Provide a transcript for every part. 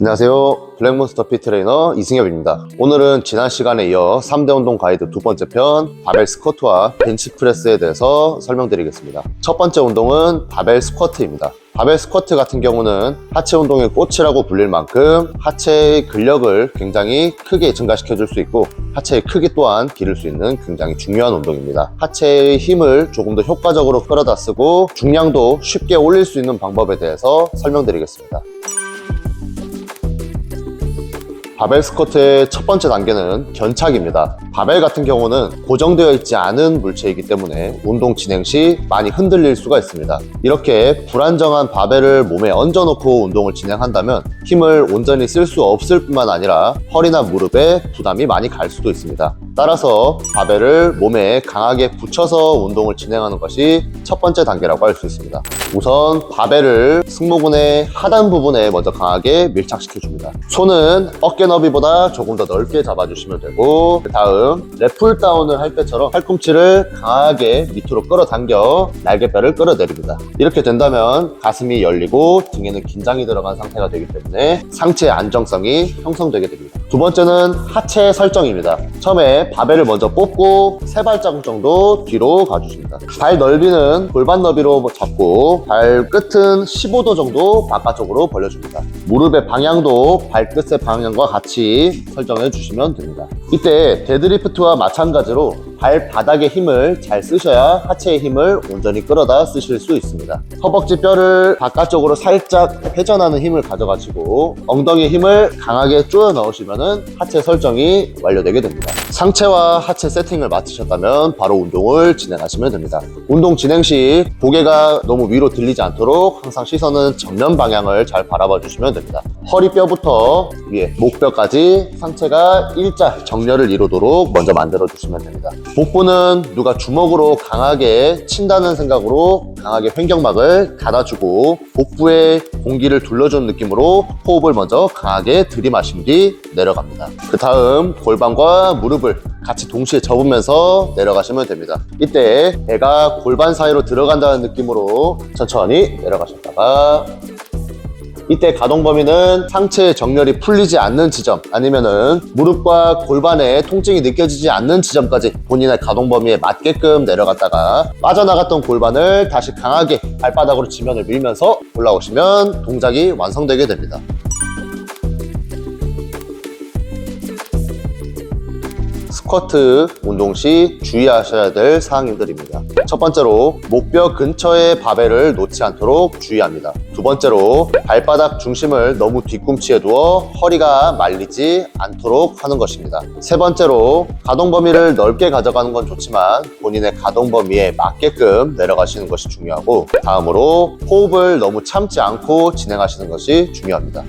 안녕하세요. 블랙몬스터 피 트레이너 이승엽입니다. 오늘은 지난 시간에 이어 3대 운동 가이드 두 번째 편 바벨 스쿼트와 벤치프레스에 대해서 설명드리겠습니다. 첫 번째 운동은 바벨 스쿼트입니다. 바벨 스쿼트 같은 경우는 하체 운동의 꽃이라고 불릴 만큼 하체의 근력을 굉장히 크게 증가시켜 줄 수 있고 하체의 크기 또한 기를 수 있는 굉장히 중요한 운동입니다. 하체의 힘을 조금 더 효과적으로 끌어다 쓰고 중량도 쉽게 올릴 수 있는 방법에 대해서 설명드리겠습니다. 바벨 스쿼트의 첫 번째 단계는 견착입니다. 바벨 같은 경우는 고정되어 있지 않은 물체이기 때문에 운동 진행 시 많이 흔들릴 수가 있습니다. 이렇게 불안정한 바벨을 몸에 얹어놓고 운동을 진행한다면 힘을 온전히 쓸 수 없을 뿐만 아니라 허리나 무릎에 부담이 많이 갈 수도 있습니다. 따라서 바벨을 몸에 강하게 붙여서 운동을 진행하는 것이 첫 번째 단계라고 할 수 있습니다. 우선 바벨을 승모근의 하단 부분에 먼저 강하게 밀착시켜 줍니다. 손은 어깨 너 비보다 조금 더 넓게 잡아주시면 되고 그 다음 랩풀 다운을 할 때처럼 팔꿈치를 강하게 밑으로 끌어당겨 날개뼈를 끌어내립니다. 이렇게 된다면 가슴이 열리고 등에는 긴장이 들어간 상태가 되기 때문에 상체의 안정성이 형성되게 됩니다. 두 번째는 하체 설정입니다. 처음에 바벨을 먼저 뽑고 세 발자국 정도 뒤로 가주십니다. 발 넓이는 골반 너비로 잡고 발 끝은 15도 정도 바깥쪽으로 벌려줍니다. 무릎의 방향도 발끝의 방향과 같이 설정해 주시면 됩니다. 이때 데드리프트와 마찬가지로 발바닥의 힘을 잘 쓰셔야 하체의 힘을 온전히 끌어다 쓰실 수 있습니다. 허벅지 뼈를 바깥쪽으로 살짝 회전하는 힘을 가져가시고 엉덩이 힘을 강하게 쪼여 넣으시면 하체 설정이 완료되게 됩니다. 상체와 하체 세팅을 마치셨다면 바로 운동을 진행하시면 됩니다. 운동 진행 시 고개가 너무 위로 들리지 않도록 항상 시선은 정면 방향을 잘 바라봐 주시면 됩니다. 허리뼈부터 위에 목뼈까지 상체가 일자 정렬을 이루도록 먼저 만들어 주시면 됩니다. 복부는 누가 주먹으로 강하게 친다는 생각으로 강하게 횡격막을 닫아주고 복부에 공기를 둘러주는 느낌으로 호흡을 먼저 강하게 들이마신 뒤 내려갑니다. 그 다음 골반과 무릎을 같이 동시에 접으면서 내려가시면 됩니다. 이때 배가 골반 사이로 들어간다는 느낌으로 천천히 내려가셨다가 이때 가동 범위는 상체의 정렬이 풀리지 않는 지점 아니면은 무릎과 골반에 통증이 느껴지지 않는 지점까지 본인의 가동 범위에 맞게끔 내려갔다가 빠져나갔던 골반을 다시 강하게 발바닥으로 지면을 밀면서 올라오시면 동작이 완성되게 됩니다. 스쿼트 운동 시 주의하셔야 될 사항들입니다. 첫 번째로 목뼈 근처에 바벨을 놓지 않도록 주의합니다. 두 번째로 발바닥 중심을 너무 뒤꿈치에 두어 허리가 말리지 않도록 하는 것입니다. 세 번째로 가동 범위를 넓게 가져가는 건 좋지만 본인의 가동 범위에 맞게끔 내려가시는 것이 중요하고 다음으로 호흡을 너무 참지 않고 진행하시는 것이 중요합니다.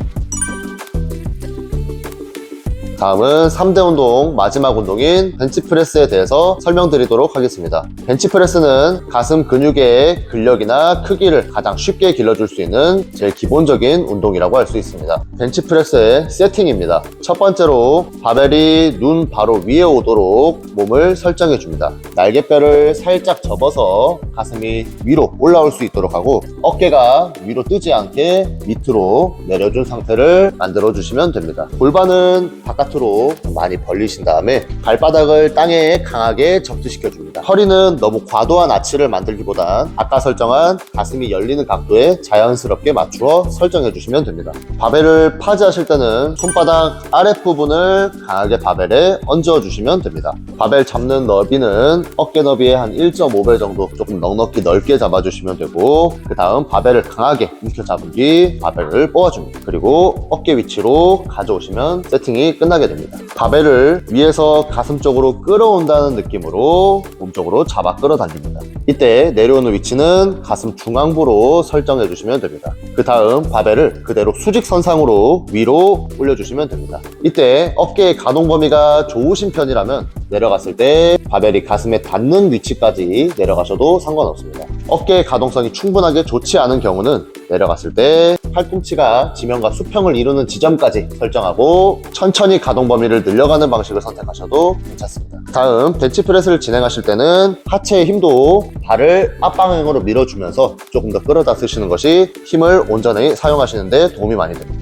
다음은 3대 운동 마지막 운동인 벤치프레스에 대해서 설명드리도록 하겠습니다. 벤치프레스는 가슴 근육의 근력이나 크기를 가장 쉽게 길러줄 수 있는 제일 기본적인 운동이라고 할 수 있습니다. 벤치프레스의 세팅입니다. 첫 번째로 바벨이 눈 바로 위에 오도록 몸을 설정해 줍니다. 날개뼈를 살짝 접어서 가슴이 위로 올라올 수 있도록 하고 어깨가 위로 뜨지 않게 밑으로 내려준 상태를 만들어 주시면 됩니다. 골반은 바깥 으로 많이 벌리신 다음에 발바닥을 땅에 강하게 접지시켜 줍니다. 허리는 너무 과도한 아치를 만들기보단 아까 설정한 가슴이 열리는 각도에 자연스럽게 맞추어 설정해 주시면 됩니다. 바벨을 파지하실 때는 손바닥 아랫부분을 강하게 바벨에 얹어 주시면 됩니다. 바벨 잡는 너비는 어깨 너비의 한 1.5배 정도 조금 넉넉히 넓게 잡아주시면 되고 그 다음 바벨을 강하게 움켜 잡은 뒤 바벨을 뽑아줍니다. 그리고 어깨 위치로 가져오시면 세팅이 끝나게 됩니다. 바벨을 위에서 가슴 쪽으로 끌어온다는 느낌으로 몸쪽으로 잡아 끌어당깁니다. 이때 내려오는 위치는 가슴 중앙부로 설정해 주시면 됩니다. 그 다음 바벨을 그대로 수직선상으로 위로 올려주시면 됩니다. 이때 어깨의 가동 범위가 좋으신 편이라면 내려갔을 때 바벨이 가슴에 닿는 위치까지 내려가셔도 상관없습니다. 어깨의 가동성이 충분하게 좋지 않은 경우는 내려갔을 때 팔꿈치가 지면과 수평을 이루는 지점까지 설정하고 천천히 가동 범위를 늘려가는 방식을 선택하셔도 괜찮습니다. 다음 벤치프레스를 진행하실 때는 하체의 힘도 발을 앞방향으로 밀어주면서 조금 더 끌어다 쓰시는 것이 힘을 온전히 사용하시는데 도움이 많이 됩니다.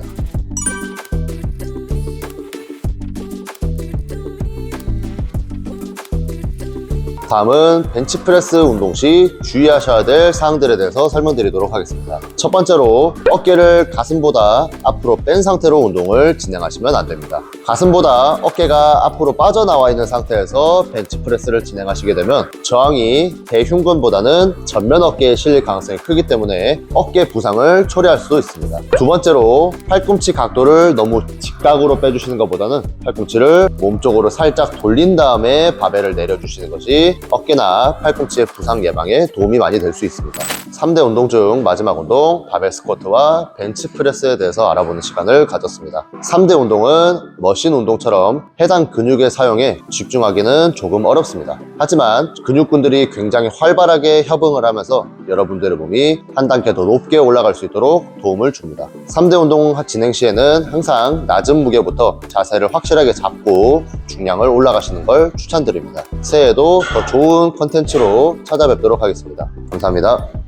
다음은 벤치프레스 운동 시 주의하셔야 될 사항들에 대해서 설명드리도록 하겠습니다. 첫 번째로 어깨를 가슴보다 앞으로 뺀 상태로 운동을 진행하시면 안 됩니다. 가슴보다 어깨가 앞으로 빠져나와 있는 상태에서 벤치프레스를 진행하시게 되면 저항이 대흉근보다는 전면 어깨에 실릴 가능성이 크기 때문에 어깨 부상을 초래할 수도 있습니다. 두 번째로 팔꿈치 각도를 너무 직각으로 빼주시는 것보다는 팔꿈치를 몸쪽으로 살짝 돌린 다음에 바벨을 내려주시는 것이 어깨나 팔꿈치의 부상 예방에 도움이 많이 될 수 있습니다. 3대 운동 중 마지막 운동 바벨 스쿼트와 벤치 프레스에 대해서 알아보는 시간을 가졌습니다. 3대 운동은 머신 운동처럼 해당 근육의 사용에 집중하기는 조금 어렵습니다. 하지만 근육군들이 굉장히 활발하게 협응을 하면서 여러분들의 몸이 한 단계 더 높게 올라갈 수 있도록 도움을 줍니다. 3대 운동 진행 시에는 항상 낮은 무게부터 자세를 확실하게 잡고 중량을 올라가시는 걸 추천드립니다. 새해에도 더 좋은 컨텐츠로 찾아뵙도록 하겠습니다. 감사합니다.